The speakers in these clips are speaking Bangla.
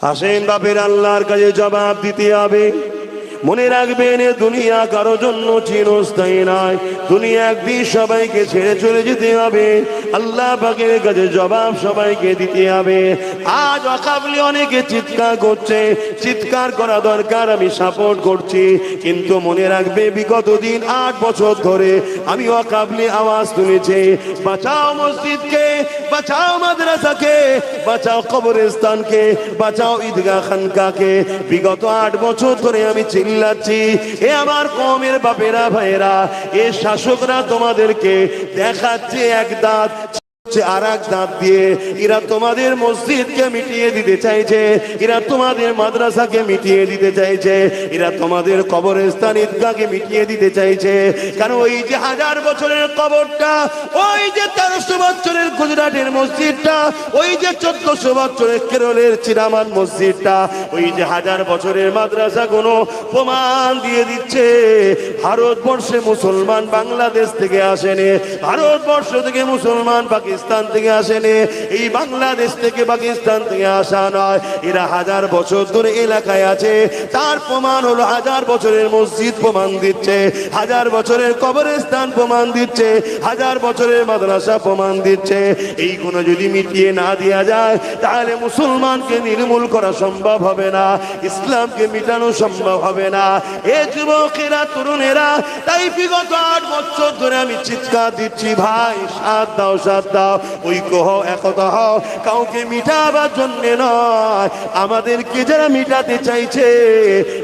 আসেন বাপের আল্লাহর কাছে জবাব দিতে হবে। মনে রাখবেন দুনিয়া কারও জন্য চিরস্থায়ী নয়। দুনিয়া একদিন সবাইকে ছেড়ে চলে যেতে হবে। আল্লাহ পাকের কাছে জবাব সবাইকে দিতে হবে। আজ অকাবলি অনেকে চিৎকার করছে, চিৎকার করা দরকার, আমি সাপোর্ট করছি। কিন্তু মনে রাখবে, বিগত দিন আট বছর ধরে আমি অকাবলি আওয়াজ তুলেছি। বাঁচাও মসজিদকে, বাঁচাও মাদ্রাসাকে, বাঁচাও কবরস্থানকে, বাঁচাও ঈদগাহ খানকাকে। বিগত আট বছর ধরে আমি চিল্লাচ্ছি, এ আমার কমের বাপেরা, ভাইয়েরা, এ শাসকরা তোমাদেরকে দেখাচ্ছে এক দাঁত এক দাঁত দিয়ে এরা তোমাদের মসজিদকে মিটিয়ে দিতে চাইছে, এরা তোমাদের মিটিয়ে দিতে চাইছে, এরা তোমাদের মিটিয়ে দিতে চাইছে। ওই যে হাজার বছরের কবরটা গুজরাটের মসজিদটা, ওই যে চোদ্দশো বছরের কেরলের চিরামান মসজিদটা, ওই যে হাজার বছরের মাদ্রাসা কোনো প্রমাণ দিয়ে দিচ্ছে। ভারতবর্ষে মুসলমান বাংলাদেশ থেকে আসেনি, ভারতবর্ষ থেকে মুসলমান পাকিস্তান থেকে আসেনি। এই বাংলাদেশ থেকে পাকিস্তান থেকে আসা নয়। এরা হাজার বছর ধরে এলাকায় আছে। তার প্রমাণ হলো হাজার বছরের মসজিদ প্রমাণ দিচ্ছে। হাজার বছরের কবরস্থান প্রমাণ দিচ্ছে। হাজার বছরের মাদ্রাসা প্রমাণ দিচ্ছে। এইগুলো যদি মিটিয়ে না দেওয়া যায়, তাহলে মুসলমানকে নির্মূল করা সম্ভব হবে না। ইসলামকে মিটানো সম্ভব হবে না। এ যুবকেরা, তরুণেরা, তাই বিগত আট বছর ধরে আমি চিৎকার দিচ্ছি, ভাই, সাথ দাও সাথ দাও। ঐক্য হও একতা হও, কাউকে মিটাবার জন্য নয়। আমাদেরকে যারা মিটাতে চাইছে,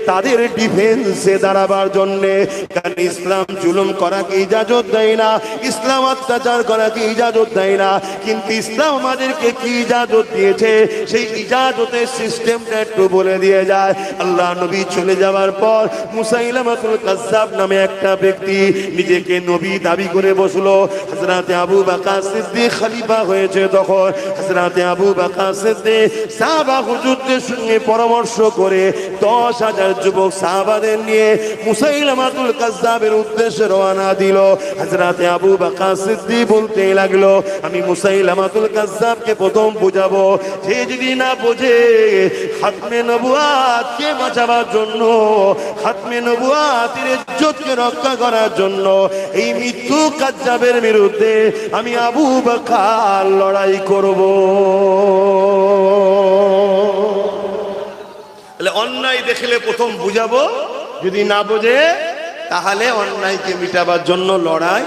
তাদের ডিফেন্সে দাঁড়াবার জন্যে। কারণ ইসলাম জুলুম করাকে ইজাজত দেয় না, ইসলাম অত্যাচার করাকে ইজাজত দেয় না। কিন্তু ইসলাম আমাদেরকে কি ইজাজত দিয়েছে, সেই ইজাজতের সিস্টেমটা একটু বলে দিয়ে যায়। আল্লাহ নবী চলে যাওয়ার পর মুসাইলামাতুল কাজ্জাব নামে একটা ব্যক্তি নিজেকে নবী দাবি করে বসল। হযরতে আবু বকর সিদ্দিক খলিফা হয়েছে তখন হযরতে আবু বকর সিদ্দিক সাহাবা হুজুরদের সঙ্গে পরামর্শ করে দশ হাজার যুবক সাহাবাদের নিয়ে মুসাইলামাতুল কাজ্জাবের উদ্দেশ্যে রওনা দিল। হযরতে আবু বকর সিদ্দিক বলতে লাগল, আমি মুসাইলামাতুল কাজ্জাবকে প্রথম বুঝাবো যে যদি না বোঝে খাতমে নবুয়াতকে বাঁচাবার জন্য, খাতমে নবুয়াতের ইজ্জতকে রক্ষা করার জন্য এই মৃত্যু কাজ্জাবের বিরুদ্ধে আমি আবু বকর লড়াই করব। অন্যায় দেখলে প্রথম বুঝাবো, যদি না বোঝে, তাহলে অন্যায়কে মিটাবার জন্য লড়াই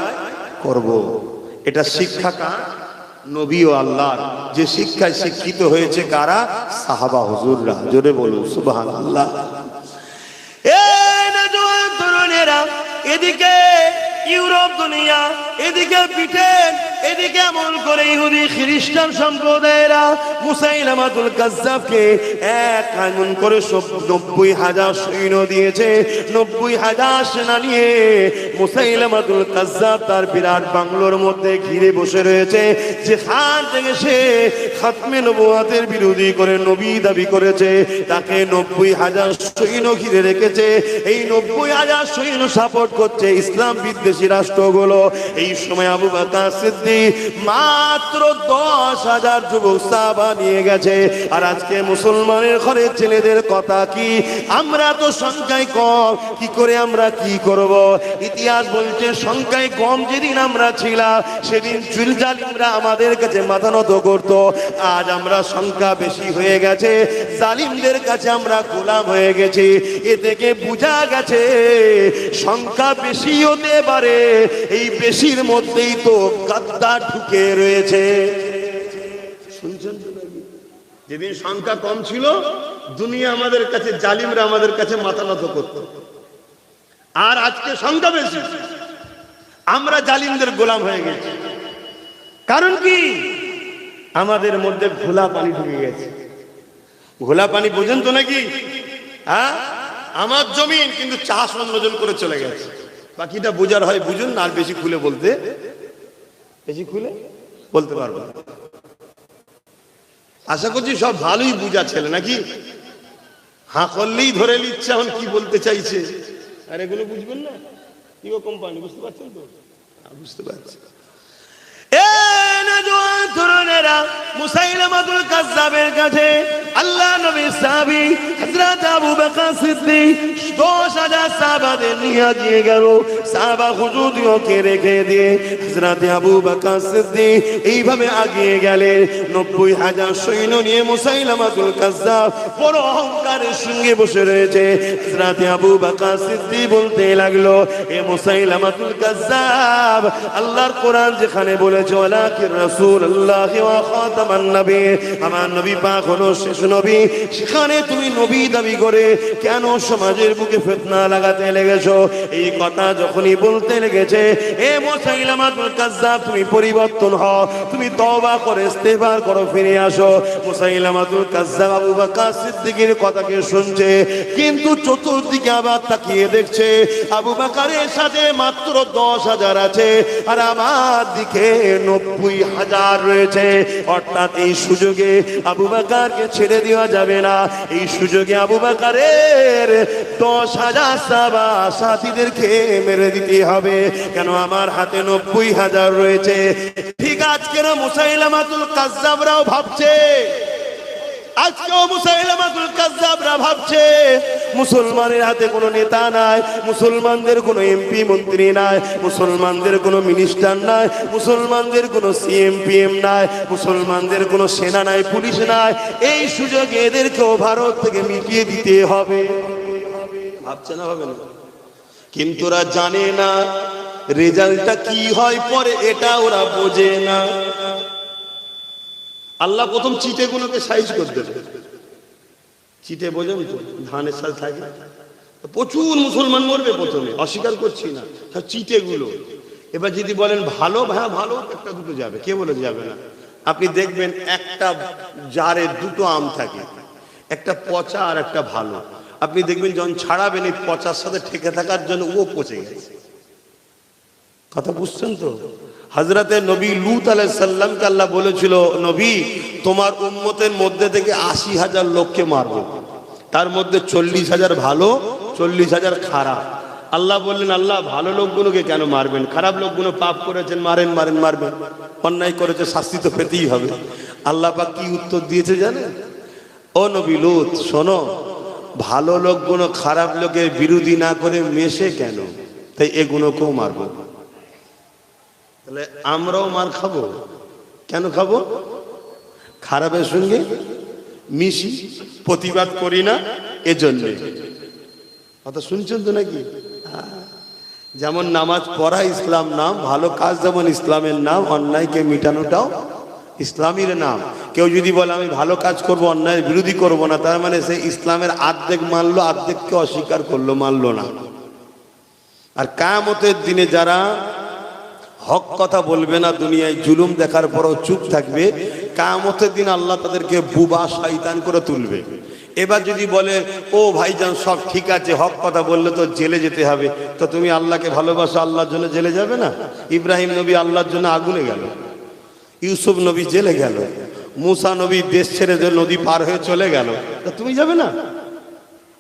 করব। এটা শিক্ষা কার? নবী ও আল্লাহর। যে শিক্ষায় শিক্ষিত হয়েছে কারা? সাহাবা হুজুররা। জোরে বলুন সুবহান আল্লাহ এদিকে ইউরোপ দুনিয়া, এদিকে ব্রিটেন এদিকে এমন করে ইহুদি খ্রিস্টান সম্প্রদায়েরা মুসাইলামাতুল কাজ্জাবকে এক এমন করে নব্বই হাজার সৈন্য দিয়েছে। নব্বই হাজার সেনা নিয়ে মুসাইলামাতুল কাজ্জাব তার বিরাট বাংলোর মধ্যে ঘিরে বসে রয়েছে। যেখান থেকে সে খাতমে নবুয়াতের বিরোধী করে নবী দাবি করেছে, তাকে নব্বই হাজার সৈন্য ঘিরে রেখেছে। এই নব্বই হাজার সৈন্য সাপোর্ট করছে ইসলাম বিদ্বেষী রাষ্ট্রগুলো। এই সময় আবু সিদ্দিক মাত্র দশ হাজার যুবক সাহাবা নিয়ে গেছে। আর আজকে মুসলমানের ঘরের ছেলেদের কথা কি? আমরা তো সংখ্যায় কম, কি করে আমরা কি করব? ইতিহাস বলছে, সংখ্যায় কম যেদিন আমরা ছিলাম, সেদিন চুল জালিমরা আমাদের কাছে মাথা নত করত। আজ আমরা সংখ্যা বেশি হয়ে গেছে, জালিমদের কাছে আমরা গোলাম হয়ে গেছি। এ থেকে বোঝা গেছে, সংখ্যা বেশি হতে পারে, এই বেশির মধ্যেই তো গাদ্দার ঢুকে রয়েছে। শুনছেন যেদিন সংখ্যা কম ছিল, দুনিয়া আমাদের কাছে, জালিমরা আমাদের কাছে মাথা নত করত। আর আজকে সংখ্যা বেশি। আমরা জালিমদের গোলাম হয়ে গেছি। কারণ কি? আমাদের মধ্যে ঘোলা পানি ঢুকে গেছে। ঘোলা পানি বোঝেন তো নাকি? হ্যাঁ? আমার জমিন কিন্তু চাষ অন্যজন করে চলে গেছে। বাকিটা বোঝার হয়, বুঝুন আর বেশি খুলে বলতে বেশি খুলে? বলতে পারব। আশা করছি সব ভালোই বুঝা ছেলে নাকি? হাঁ করলেই ধরে নিচ্ছে এখন কি বলতে চাইছে? আর এগুলো বুঝবেন না? কি গো কোম্পানি বুঝতে পারছেন তো? হ্যাঁ, বুঝতে পারছি। তরুণেরা মুসাইলামাতুল কাজ্জাবের কাছে আল্লাহ নবী সাহাবী হযরত আবু বকর সিদ্দিক দশ হাজার সাহাবাদের নিয়ে গিয়ে গেল। সাহাবা হুজুরকে রেখে দিয়ে হযরত আবু বকর সিদ্দিক এইভাবে আগিয়ে গেলেন। নব্বই হাজার সৈন্য নিয়ে মুসাইলামাতুল কাজ্জাব বড় অহংকারের সঙ্গে বসে রয়েছে। হযরত আবু বকর সিদ্দিক বলতে লাগল, এ মুসাইলামাতুল কাজ্জাব, আল্লাহর কোরআন যেখানে বলেছে, ওয়ালাকির রাসূলুল্লাহ ওয়া খাতামান নবী, আমার নবী পাক হলো শেষ নবী, সেখানে তুমি নবী দাবি করে কেন সমাজের বুকে ফিতনা লাগাতে লেগেছো? এই কথা যখনই বলতে লেগেছে, এ মুসাইলামাতুল কাজ্জাব, তুমি পরিবর্তন হও, তুমি তওবা করে ইস্তেগফার করো, ফিরে আসো। মুসাইলামাতুল কাজ্জাব আবু বকর সিদ্দিকের কথাকে শুনছে, কিন্তু চতুর্দিকে আবার তাকিয়ে দেখছে, আবু বাকারের সাথে মাত্র দশ হাজার আছে, আর আমার দিকে নব্বই হাজার রয়েছে। অর্থাৎ এই সুযোগে আবু বাকারকে ছেড়ে দেওয়া যাবে না। এই সুযোগে আবু বাকারের দশ হাজার সাবা সাথীদেরকে মেরে দিতে হবে। কেন আমার হাতে নব্বই হাজার রয়েছে? ঠিক আজকের মুসাইলামাতুল কাজ্জাবরাও ভাবছে। ভাবছে, মুসলমানের হাতে কোনো নেতা নাই, মুসলমানদের কোনো এমপি মন্ত্রী নাই, মুসলমানদের কোনো মিনিস্টার নাই, মুসলমানদের কোনো সিএম পিএম নাই, মুসলমানদের কোনো সেনা নাই, পুলিশ নাই। এই সুযোগে এদেরকেও ভারত থেকে মিটিয়ে দিতে হবে। ভাবছে না হবে না কিন্তু ওরা জানে না রেজাল্টটা কি হয় পরে এটা ওরা বোঝে না। আল্লাহ প্রথম চিটেগুলোকে সাইজ করে দেবে। চিটে বোঝেন তো ধানের সাথে থাকে। প্রচুর মুসলমান মরবে প্রথমে, অস্বীকার করছি না। সব চিটেগুলো। এবার যদি বলেন, ভালো হ্যাঁ ভালো, একটা দুটো যাবে। কে বলে যাবে না? আপনি দেখবেন একটা জারে দুটো আম থাকে, একটা পচা আর একটা ভালো। আপনি দেখবেন যখন ছাড়াবেন এই পচার সাথে ঠেকে থাকার জন্য ও পচে গেছে। কথা বুঝছেন তো? হজরতে নবী লুত আলাই সাল্লামকে আল্লাহ বলেছিল, নবী, তোমার উম্মতের মধ্যে থেকে আশি হাজার লোককে মারবো। তার মধ্যে চল্লিশ হাজার ভালো, চল্লিশ হাজার খারাপ। আল্লাহ বললেন, আল্লাহ, ভালো লোকগুলোকে কেন মারবেন? খারাপ লোকগুলো পাপ করেছেন, মারেন মারেন, মারবেন। অন্যায় করেছে, শাস্তি তো পেতেই হবে। আল্লাহ পাক কি উত্তর দিয়েছে জানেন? ও নবী লুত, শোনো ভালো লোক লোকগুলো খারাপ লোকের বিরোধী না করে মেশে কেন? তাই এগুলোকেও মারবো তাহলে আমরাও মার খাব। কেন খাব? খারাপের সঙ্গে মিশি, প্রতিবাদ করি না, এজন্য। কথা শুনছেন তো নাকি। যেমন নামাজ পড়া ইসলাম নাম, ভালো কাজ যেমন ইসলামের নাম, অন্যায়কে মিটানোটাও ইসলামের নাম। কেউ যদি বলে, আমি ভালো কাজ করব, অন্যায়ের বিরোধী করব না, তার মানে সে ইসলামের আর্ধেক মানলো, আর্ধেককে অস্বীকার করল, মানলো না। আর কামতের দিনে যারা হক কথা বলবে না, দুনিয়ায় জুলুম দেখার পরও চুপ থাকবে, কায়ামতের দিন আল্লাহ তাদেরকে বুবা শয়তান করে তুলবে। এবার যদি বলে, ও ভাইজান, সব ঠিক আছে, হক কথা বললে তো জেলে যেতে হবে। তো তুমি আল্লাহকে ভালোবাসো, আল্লাহর জন্য জেলে যাবে না? ইব্রাহিম নবী আল্লাহর জন্য আগুনে গেল। ইউসুফ নবী জেলে গেল। মুসা নবী দেশ ছেড়ে যে নদী পার হয়ে চলে গেল, তা তুমি যাবে না?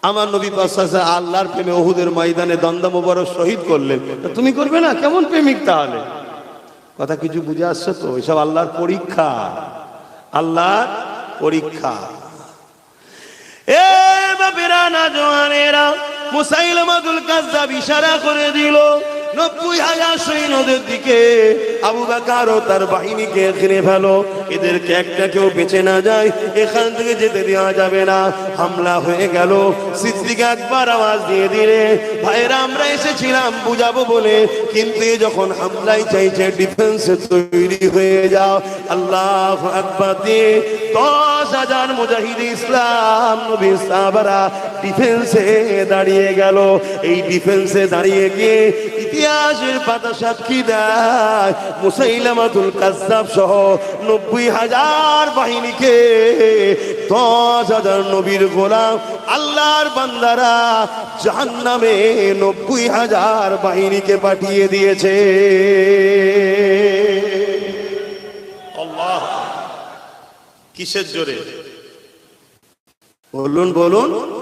আমার নবী পাশে আল্লাহর প্রেমে ওহুদের ময়দানে দ্বন্দ্ব মোবারক শহীদ করলেন। তা তুমি করবে না? কেমন প্রেমিক তাহলে? কথা কিছু বুঝে আসছো তো? এসব আল্লাহর পরীক্ষা। আল্লাহর পরীক্ষা। এ বাপেরা, না জওয়ানেরা মুসাইলামাতুল কাজ্জাব ইশারা করে দিল। নব্বই হাজার সৈন্যদের দিকে আবু বাকার ও তার বাহিনীকে ঘিরে ফেলো। এদেরকে একটা কেউ বেঁচে না যায়, এখান থেকে যেতে দেওয়া যাবে না। হামলা হয়ে গেল। সিদ্দিক একবার আওয়াজ দিয়ে দিলে ভাইরা আমরা এসেছিলাম, বুঝাবো বলে। কিন্তু যখন হামলাই চাইছে, ডিফেন্সে তৈরি হয়ে যাও। আল্লাহ একবার দিয়ে দশ হাজার মুজাহিদ ইসলাম নবী সাহাবারা ডিফেন্সে দাঁড়িয়ে গেল। এই ডিফেন্সে দাঁড়িয়ে গিয়ে ইতিহাসের পাতা সাক্ষী দেয়? মুসাইলামাতুল কাজ্জাব সহ নব্বই হাজার বাহিনীকে দশ হাজার নবীর গোলাম আল্লাহর বান্দারা জাহান্নামে নব্বই হাজার বাহিনীকে পাঠিয়ে দিয়েছে। কিসের জোরে? বলুন বলুন।